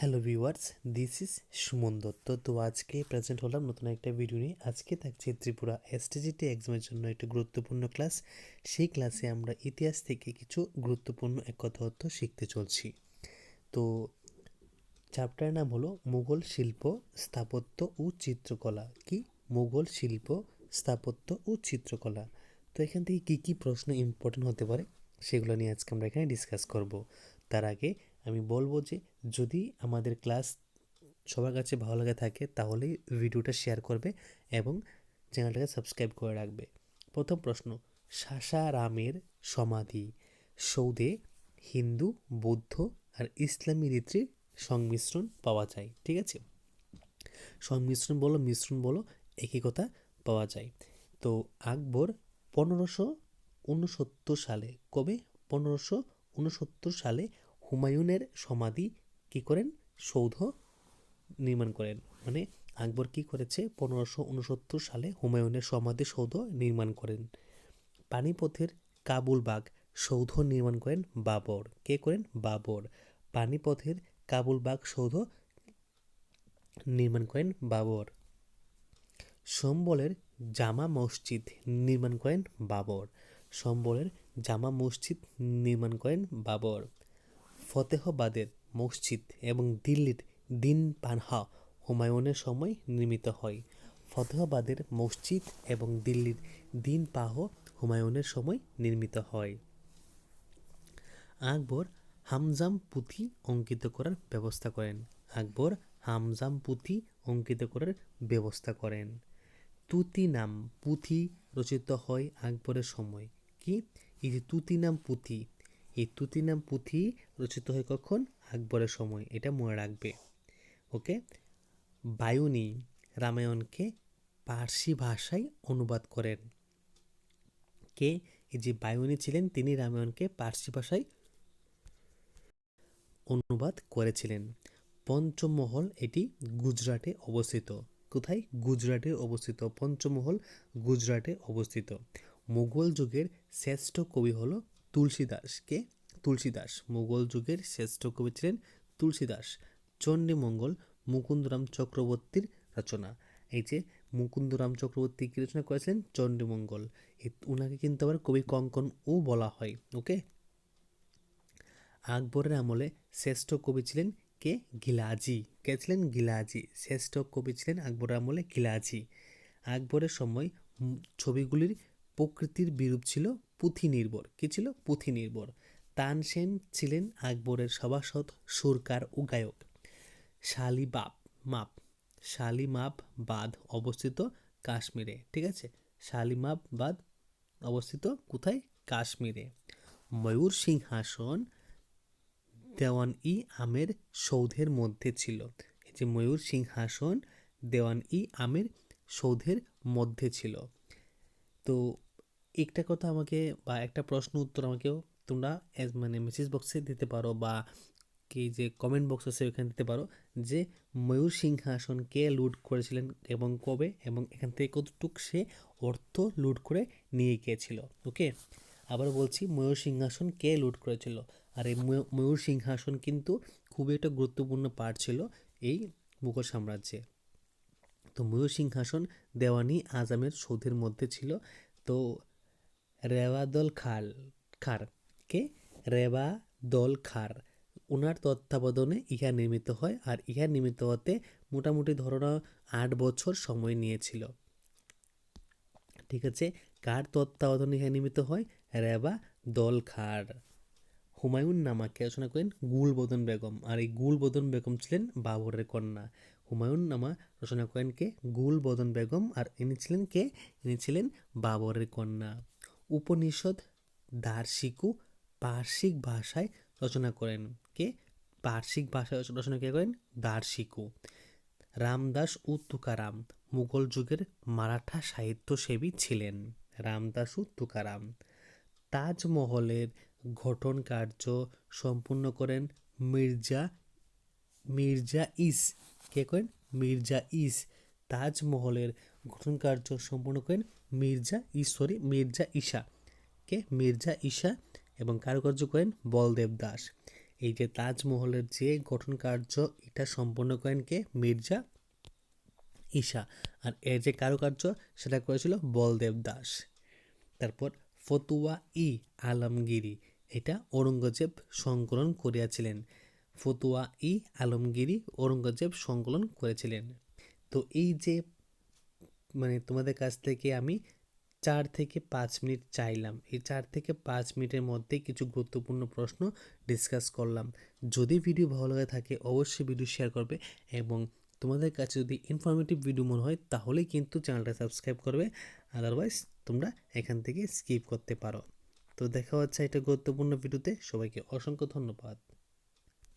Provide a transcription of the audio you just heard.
Hello viewers, this is Suman Dutta. তো আজকে present হলাম নতুন একটা ভিডিও নিয়ে। আজকে থাকছে ত্রিপুরা এসটিজিটি এক্সামের জন্য একটা গুরুত্বপূর্ণ ক্লাস সেই ক্লাসে আমরা ইতিহাস থেকে কিছু গুরুত্বপূর্ণ এক কথার্থ শিখতে চলছি। তো চ্যাপ্টার নাম হলো মুঘল শিল্প, স্থাপত্য ও চিত্রকলা। কি? মুঘল শিল্প, স্থাপত্য ও চিত্রকলা। তো এখান থেকে কী কী প্রশ্ন ইম্পর্টেন্ট হতে পারে, সেগুলো নিয়ে আজকে আমরা এখানে ডিসকাস করব। তার আগে আমি বলব যে যদি আমাদের ক্লাস সবার কাছে ভালো লাগে থাকে তাহলেই ভিডিওটা শেয়ার করবে এবং চ্যানেলটাকে সাবস্ক্রাইব করে রাখবে। প্রথম প্রশ্ন সাসারামের সমাধি সৌদে হিন্দু, বৌদ্ধ আর ইসলামী রীতির সংমিশ্রণ পাওয়া যায়, ঠিক আছে? সংমিশ্রণ বলো, মিশ্রণ বলো, একই কথা পাওয়া যায়। তো আকবর পনেরোশো উনসত্তর সালে, কবে? পনেরোশো উনসত্তর সালে হুমায়ুনের সমাধি কী করেন? সৌধ নির্মাণ করেন। মানে আকবর কী করেছে? পনেরোশো উনসত্তর সালে হুমায়ুনের সমাধি সৌধ নির্মাণ করেন। পানিপথের কাবুলবাগ সৌধ নির্মাণ করেন বাবর। কে করেন? বাবর। পানিপথের কাবুলবাগ সৌধ নির্মাণ করেন বাবর। সম্বলের জামা মসজিদ নির্মাণ করেন বাবর। সম্বলের জামা মসজিদ নির্মাণ করেন বাবর। ফতেহবাদের মসজিদ এবং দিল্লির দিন পানহা হুমায়ুনের সময় নির্মিত হয়। ফতেহবাদের মসজিদ এবং দিল্লির দিন পাহ হুমায়ুনের সময় নির্মিত হয়। আকবর হামজাম পুঁথি অঙ্কিত করার ব্যবস্থা করেন। আকবর হামজাম পুঁথি অঙ্কিত করার ব্যবস্থা করেন। তুতি নাম পুঁথি রচিত হয় আকবরের সময়। কি? এই যে তুতি নাম পুঁথি এই তুতি নাম পুঁথি রচিত হয় কখন? আকবরের সময়। এটা মনে রাখবে। ওকে? বায়ুনি রামায়ণকে পার্সি ভাষায় অনুবাদ করেন। কে? এই যে বায়ুনি ছিলেন, তিনি রামায়ণকে পার্সি ভাষায় অনুবাদ করেছিলেন। পঞ্চমহল এটি গুজরাটে অবস্থিত। কোথায়? গুজরাটে অবস্থিত। পঞ্চমহল গুজরাটে অবস্থিত। মুঘল যুগের শ্রেষ্ঠ কবি হল তুলসীদাস কে তুলসীদাস মুঘল যুগের শ্রেষ্ঠ কবি ছিলেন তুলসীদাস, চণ্ডীমঙ্গল মুকুন্দরাম চক্রবর্তীর রচনা। এই যে মুকুন্দরাম চক্রবর্তী কি রচনা করেছিলেন? চণ্ডীমঙ্গল। ওনাকে কিন্তু আবার কবি কঙ্কনও বলা হয়, ওকে? আকবরের আমলে শ্রেষ্ঠ কবি ছিলেন কে? গিলাজি। কে ছিলেন? গিলাজি। শ্রেষ্ঠ কবি ছিলেন আকবরের আমলে গিলাজি। আকবরের সময় ছবিগুলির প্রকৃতির বিরূপ ছিল পুঁথি নির্ভর কি ছিল? পুঁথি নির্ভর তানসেন ছিলেন আকবরের সভাসদ, সুরকার ও গায়ক। শালিবাব মাপ। শালিমাব বাঁধ অবস্থিত কাশ্মীরে, ঠিক আছে? শালিমাব বাঁধ অবস্থিত কোথায়? কাশ্মীরে। ময়ূর সিংহাসন দেওয়ান ই আমের সৌধের মধ্যে ছিল। এই যে ময়ূর সিংহাসন দেওয়ান ই আমের সৌধের মধ্যে ছিল। তো একটা কথা আমাকে বা একটা প্রশ্ন উত্তর আমাকেও তোমরা মানে মেসেজ বক্সে দিতে পারো বা কি যে কমেন্ট বক্স আছে ওখানে দিতে পারো যে ময়ূর সিংহাসন কে লুট করেছিলেন এবং কবে এবং এখান থেকে কতটুক সে অর্থ লুট করে নিয়ে গিয়েছিল ওকে আবার বলছি ময়ূর সিংহাসন কে লুট করেছিল? আর এই ময়ূর সিংহাসন কিন্তু খুবই একটা গুরুত্বপূর্ণ পার্ট ছিল এই মুঘল সাম্রাজ্যে। তো ময়ূর সিংহাসন দেওয়ানি আজামের সৌধের মধ্যে ছিল। তো রেওয়াদল খাল, খার, কে? রেবা দল খার। ওনার তত্ত্বাবধানে ইহা নির্মিত হয় আর ইহা নির্মিত হতে মোটামুটি ধরো আট বছর সময় নিয়েছিল। ঠিক আছে? কার তত্ত্বাবধানে ইহা নির্মিত হয়? রেবা দল খার। হুমায়ুন নামাকে, রচনা করেন গুলবদন বেগম আর এই গুলবদন বেগম ছিলেন বাবরের কন্যা। হুমায়ুন নামা, রচনা করেন কে? গুলবদন বেগম আর ইনি ছিলেন কে? ইনি ছিলেন বাবরের কন্যা। উপনিষদ দার্শিকু পার্শ্বিক ভাষায় রচনা করেন। কে? পার্শ্বিক ভাষায় রচনা কে করেন? দার্শিকু রামদাস ও তুকারাম মুঘল যুগের মারাঠা সাহিত্যসেবী ছিলেন। রামদাস ও তুকারাম তাজমহলের গঠন কার্য সম্পূর্ণ করেন মির্জা মির্জা ইস। কে করেন? মির্জা ইস। তাজমহলের গঠন কার্য সম্পূর্ণ করেন মির্জা ঈশ্বরী, মির্জা ঈশা। কে? মির্জা ঈশা এবং কারুকার্য করেন বলদেব দাস। এই যে তাজমহলের যে গঠন কার্য, এটা সম্পন্ন করেন কে? মির্জা ঈশা। আর এর যে কারুকার্য, সেটা করেছিল বলদেব দাস। তারপর ফতুয়া ই আলমগিরি, এটা ঔরঙ্গজেব সংকলন করিয়াছিলেন। ফতুয়া ই আলমগিরি ঔরঙ্গজেব সংকলন করেছিলেন। তো এই যে মানে তোমাদের কাছ থেকে আমি চার থেকে পাঁচ মিনিট চাইলাম। এই চার থেকে পাঁচ মিনিটের মধ্যে কিছু গুরুত্বপূর্ণ প্রশ্ন ডিসকাস করলাম। যদি ভিডিও ভালো লাগে থাকে, অবশ্যই ভিডিও শেয়ার করবে এবং তোমাদের কাছে যদি ইনফরমেটিভ ভিডিও মনে হয়, তাহলেই কিন্তু চ্যানেলটা সাবস্ক্রাইব করবে। আদারওয়াইজ তোমরা এখান থেকে স্কিপ করতে পারো। তো দেখা হচ্ছে একটা গুরুত্বপূর্ণ ভিডিওতে সবাইকে অসংখ্য ধন্যবাদ।